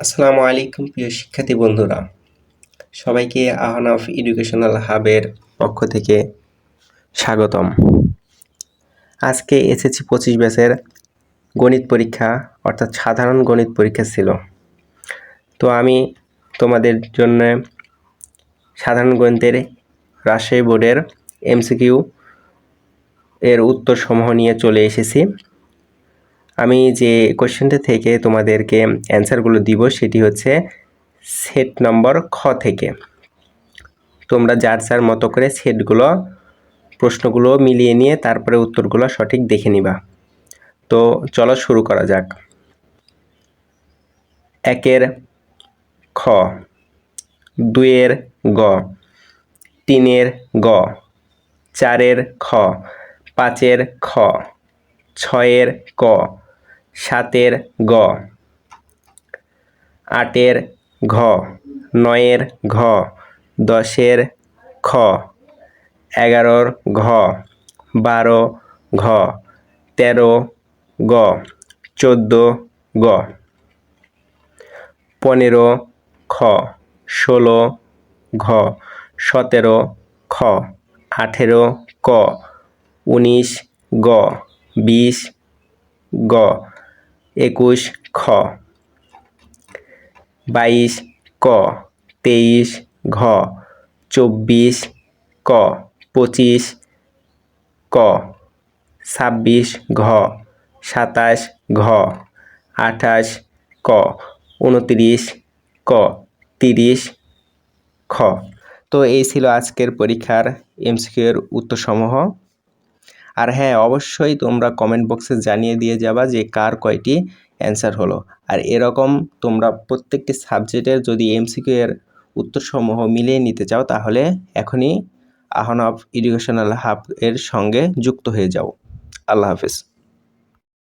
আসসালামু আলাইকুম, প্রিয় শিক্ষার্থী বন্ধুরা। সবাইকে আহনাফ এডুকেশনাল হাবের পক্ষ থেকে স্বাগতম। আজকে এসএসসি পঁচিশ ব্যাচের গণিত পরীক্ষা, অর্থাৎ সাধারণ গণিত পরীক্ষা ছিল। তো আমি তোমাদের জন্য সাধারণ গণিতের রাজশাহী বোর্ডের এমসিকিউ এর উত্তর সমূহ নিয়ে চলে এসেছি। আমি যে কোশ্চেনটা থেকে তোমাদেরকে অ্যান্সারগুলো দিব সেটি হচ্ছে সেট নম্বর খ থেকে। তোমরা যার যার মতো করে সেটগুলো প্রশ্নগুলো মিলিয়ে নিয়ে তারপরে উত্তরগুলো সঠিক দেখে নিবা। তো চলো শুরু করা যাক। একের খ, দুইয়ের গ, তিনের গ, চারের খ, পাঁচের খ, ছয়ের ক সাতের গ। আটের ঘ। নয়ের ঘ। দশের খ। এগারোর ঘ। বারো ঘ। তেরো গ। চোদ্দ গ। পনেরো খ। ষোলো ঘ। সতেরো খ। আঠেরো ক। উনিশ গ। বিশ গ। একুশ খ। বাইশ ক। তেইশ ঘ। চব্বিশ ক। পঁচিশ ক। ছাব্বিশ ঘ। সাতাশ ঘ। আঠাশ ক। উনত্রিশ ক। তিরিশ খ। তো এই ছিল আজকের পরীক্ষার এমসিকিউ এর উত্তরসমূহ। আর হ্যাঁ অবশ্যই তোমরা কমেন্ট বক্সে জানিয়ে দিয়ে যাবা যে কার কয়টি অ্যান্সার হলো। আর এরকম তোমরা প্রত্যেকটি সাবজেক্টের যদি এমসিকিউ এর উত্তরসমূহ মিলিয়ে নিতে চাও, তাহলে এখনই আহন অফ এডুকেশনাল হাব এর সঙ্গে যুক্ত হয়ে যাও। আল্লাহ হাফেজ।